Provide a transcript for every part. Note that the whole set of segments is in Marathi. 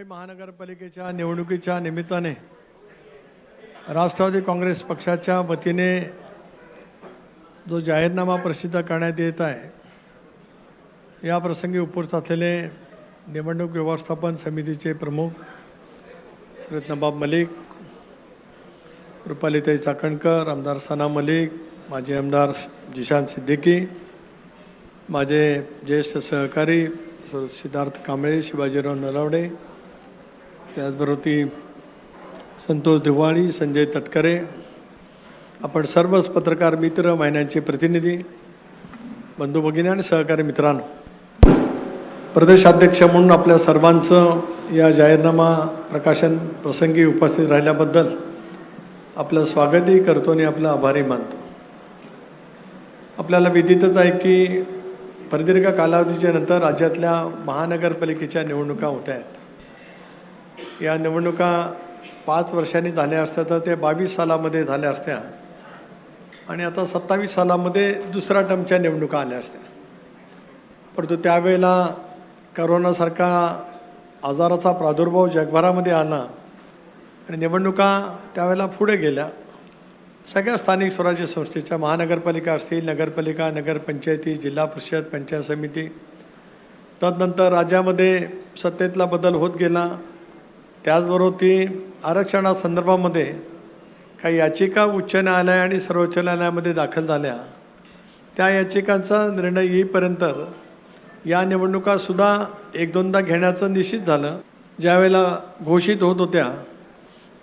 मुंबई महानगरपालिकेच्या निवडणुकीच्या निमित्ताने राष्ट्रवादी काँग्रेस पक्षाच्या वतीने जो जाहीरनामा प्रसिद्ध करण्यात येत आहे या प्रसंगी उपस्थित असलेले निवडणूक व्यवस्थापन समितीचे प्रमुख श्री नबाब मलिक रुपालीताई चाकणकर आमदार सना मलिक माजी आमदार जिशान सिद्दीकी माझे ज्येष्ठ सहकारी सिद्धार्थ कांबळे शिवाजीराव नलावडे त्याचबरोबर ती संतोष दिवाळी संजय तटकरे आपण सर्वच पत्रकार मित्र महिन्यांचे प्रतिनिधी बंधू भगिनी आणि सहकारी मित्रांनो. प्रदेशाध्यक्ष म्हणून आपल्या सर्वांचं या जाहीरनामा प्रकाशन प्रसंगी उपस्थित राहिल्याबद्दल आपलं स्वागतही करतो आणि आपलं आभारी मानतो. आपल्याला विदितच आहे की प्रदीर्घ कालावधीच्या नंतर राज्यातल्या महानगरपालिकेच्या निवडणुका होत आहेत. या निवडणुका पाच वर्षांनी झाल्या असत्या तर ते बावीस सालामध्ये झाल्या असत्या. आणि आता सत्तावीस सालामध्ये दुसऱ्या टर्मच्या निवडणुका आल्या असत्या. परंतु त्यावेळेला करोनासारखा आजाराचा प्रादुर्भाव जगभरामध्ये आला आणि निवडणुका त्यावेळेला पुढे गेल्या. सगळ्या स्थानिक स्वराज्य संस्थेच्या महानगरपालिका असतील नगरपालिका नगरपंचायती जिल्हा परिषद पंचायत समिती. तदनंतर राज्यामध्ये सत्तेतला बदल होत गेला. त्याचबरोबर ती आरक्षणासंदर्भामध्ये काही याचिका उच्च न्यायालय आणि सर्वोच्च न्यायालयामध्ये दाखल झाल्या. त्या याचिकांचा निर्णय येईपर्यंत या निवडणुकासुद्धा एक दोनदा घेण्याचं निश्चित झालं. ज्यावेळेला घोषित होत होत्या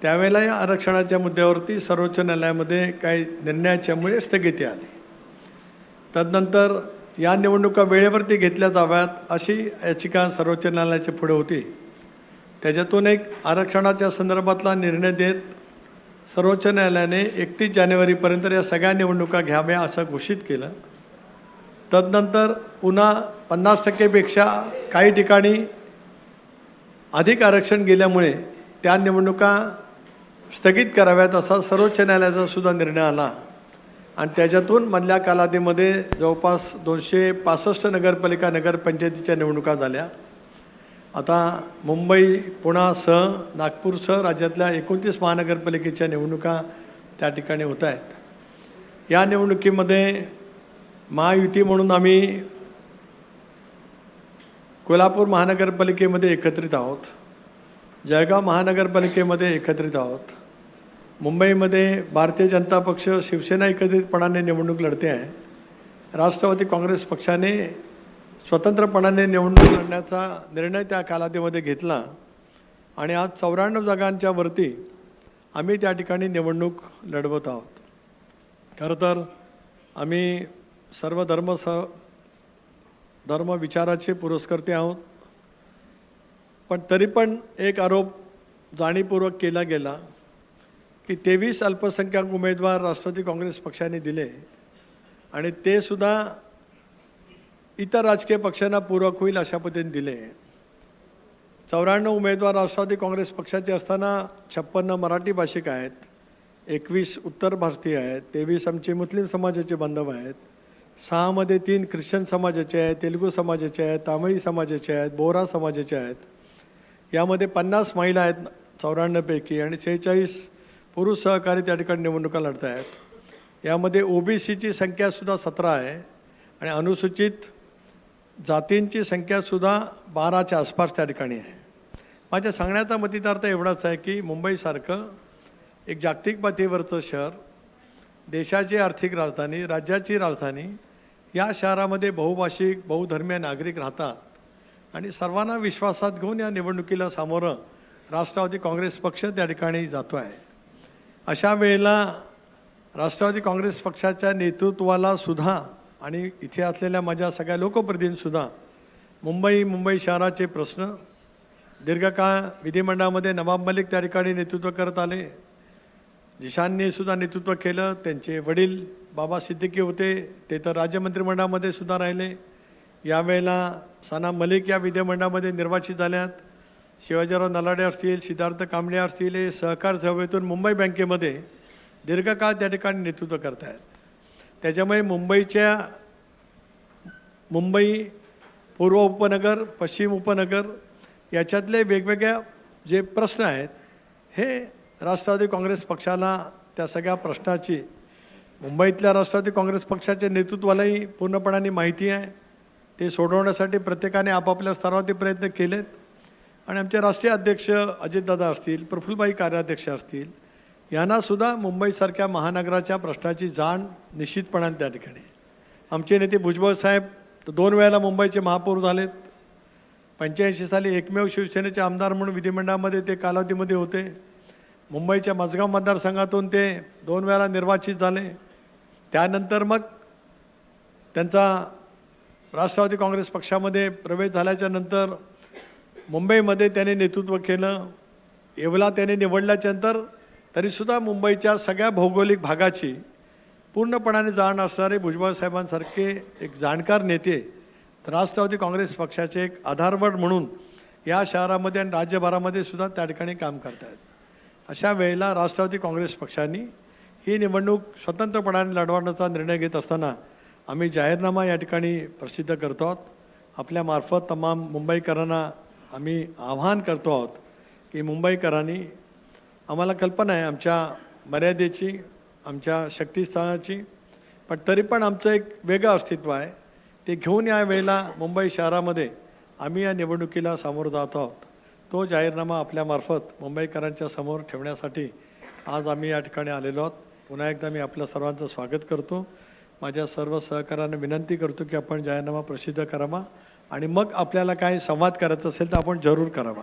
त्यावेळेला या आरक्षणाच्या मुद्द्यावरती सर्वोच्च न्यायालयामध्ये काही निर्णयाच्यामुळे स्थगिती आली. तदनंतर या निवडणुका वेळेवरती घेतल्या जाव्यात अशी याचिका सर्वोच्च न्यायालयाच्या पुढे होती. त्याच्यातून एक आरक्षणाच्या संदर्भातला निर्णय देत सर्वोच्च न्यायालयाने एकतीस जानेवारीपर्यंत या सगळ्या निवडणुका घ्याव्या असं घोषित केलं. तदनंतर पुन्हा पन्नास टक्केपेक्षा काही ठिकाणी अधिक आरक्षण गेल्यामुळे त्या निवडणुका स्थगित कराव्यात असा सर्वोच्च न्यायालयाचा सुद्धा निर्णय आला. आणि त्याच्यातून मधल्या कालावधीमध्ये जवळपास दोनशे पासष्ट नगरपालिका नगरपंचायतीच्या निवडणुका झाल्या. आता मुंबई पुणासह नागपूरसह राज्यातल्या एकोणतीस महानगरपालिकेच्या निवडणुका त्या ठिकाणी होत आहेत. या निवडणुकीमध्ये महायुती म्हणून आम्ही कोल्हापूर महानगरपालिकेमध्ये एकत्रित आहोत जळगाव महानगरपालिकेमध्ये एकत्रित आहोत मुंबईमध्ये भारतीय जनता पक्ष शिवसेना एकत्रितपणाने निवडणूक लढते आहे राष्ट्रवादी काँग्रेस पक्षाने स्वतंत्रपणाने निवडणूक लढण्याचा निर्णय त्या कालावधीमध्ये घेतला. आणि आज चौऱ्याण्णव जागांच्या वरती आम्ही त्या ठिकाणी निवडणूक लढवत आहोत. खरं तर आम्ही सर्व धर्म स धर्म विचाराचे पुरस्कर्ते आहोत. पण तरी पण एक आरोप जाणीवपूर्वक केला गेला की तेवीस अल्पसंख्याक उमेदवार राष्ट्रवादी काँग्रेस पक्षाने दिले. आणि ते सुद्धा इतर राजकीय पक्षांना पूरक होईल अशा पद्धतीने दिले. चौऱ्याण्णव उमेदवार राष्ट्रवादी काँग्रेस पक्षाचे असताना छप्पन्न मराठी भाषिक आहेत एकवीस उत्तर भारतीय आहेत तेवीस आमचे मुस्लिम समाजाचे बांधव आहेत सहामध्ये तीन ख्रिश्चन समाजाचे आहेत तेलुगू समाजाचे आहेत तामिळी समाजाचे आहेत बोरा समाजाचे आहेत. यामध्ये पन्नास महिला आहेत चौऱ्याण्णवपैकी आणि सेहेचाळीस पुरुष सहकारी त्या ठिकाणी निवडणुका लढत आहेत यामध्ये ओबीसीची संख्यासुद्धा सतरा आहे आणि अनुसूचित जातींची संख्यासुद्धा बाराच्या आसपास त्या ठिकाणी आहे. माझ्या सांगण्याचा मतितार्थ एवढाच आहे की मुंबईसारखं एक जागतिक पातळीवरचं शहर देशाची आर्थिक राजधानी राज्याची राजधानी या शहरामध्ये बहुभाषिक बहुधर्मीय नागरिक राहतात आणि सर्वांना विश्वासात घेऊन या निवडणुकीला सामोरं राष्ट्रवादी काँग्रेस पक्ष त्या ठिकाणी जातो आहे. अशा वेळेला राष्ट्रवादी काँग्रेस पक्षाच्या नेतृत्वाला सुद्धा आणि इथे असलेल्या माझ्या सगळ्या लोकप्रतिनिधींसुद्धा मुंबई मुंबई शहराचे प्रश्न दीर्घकाळ विधिमंडळामध्ये नवाब मलिक त्या ठिकाणी नेतृत्व करत आले. जिशानने सुद्धा नेतृत्व केलं. त्यांचे वडील बाबा सिद्दीकी होते. ते तर राज्य मंत्रिमंडळामध्ये सुद्धा राहिले. यावेळेला सना मलिक या विधिमंडळामध्ये निर्वाचित झाल्यात. शिवाजीराव नलाडे असतील सिद्धार्थ कांबळे असतील हे सहकार चळवळीतून मुंबई बँकेमध्ये दीर्घकाळ त्या ठिकाणी नेतृत्व करत आहेत त्याच्यामुळे मुंबईच्या मुंबई पूर्व उपनगर पश्चिम उपनगर याच्यातले वेगवेगळ्या जे प्रश्न आहेत हे राष्ट्रवादी काँग्रेस पक्षाला त्या सगळ्या प्रश्नाची मुंबईतल्या राष्ट्रवादी काँग्रेस पक्षाच्या नेतृत्वालाही पूर्णपणाने माहिती आहे. ते सोडवण्यासाठी प्रत्येकाने आपापल्या स्तरावरती प्रयत्न केलेत. आणि आमचे राष्ट्रीय अध्यक्ष अजितदादा असतील प्रफुल्लबाई कार्याध्यक्ष असतील यांनासुद्धा मुंबईसारख्या महानगराच्या प्रश्नाची जाण निश्चितपणाने त्या ठिकाणी आमचे नेते भुजबळ साहेब तर दोन वेळेला मुंबईचे महापौर झालेत. पंच्याऐंशी साली एकमेव शिवसेनेचे आमदार म्हणून विधिमंडळामध्ये ते कालावधीमध्ये होते. मुंबईच्या मजगाव मतदारसंघातून ते दोन वेळा निर्वाचित झाले. त्यानंतर मग त्यांचा राष्ट्रवादी काँग्रेस पक्षामध्ये प्रवेश झाल्याच्यानंतर मुंबईमध्ये त्याने नेतृत्व केलं. येवला त्याने निवडल्याच्यानंतर तरीसुद्धा मुंबईच्या सगळ्या भौगोलिक भागाची पूर्णपणाने जाण असणारे भुजबळ साहेबांसारखे एक जाणकार नेते तर राष्ट्रवादी काँग्रेस पक्षाचे एक आधारवड म्हणून या शहरामध्ये आणि राज्यभरामध्ये सुद्धा त्या ठिकाणी काम करत आहेत अशा वेळेला राष्ट्रवादी काँग्रेस पक्षाने ही निवडणूक स्वतंत्रपणाने लढवण्याचा निर्णय घेत असताना आम्ही जाहीरनामा या ठिकाणी प्रसिद्ध करतो आहोत. आपल्यामार्फत तमाम मुंबईकरांना आम्ही आवाहन करतो आहोत की मुंबईकरांनी आम्हाला कल्पना आहे आमच्या मर्यादेची आमच्या शक्तीस्थानाची. पण तरी पण आमचं एक वेगळं अस्तित्व आहे. ते घेऊन या वेळेला मुंबई शहरामध्ये आम्ही या निवडणुकीला सामोरं जात आहोत. तो जाहीरनामा आपल्यामार्फत मुंबईकरांच्या समोर ठेवण्यासाठी आज आम्ही या ठिकाणी आलेलो आहोत. पुन्हा एकदा मी आपल्या सर्वांचं स्वागत करतो. माझ्या सर्व सहकाऱ्यांना विनंती करतो की आपण जाहीरनामा प्रसिद्ध करावा आणि मग आपल्याला काही संवाद करायचा असेल तर आपण जरूर करावा.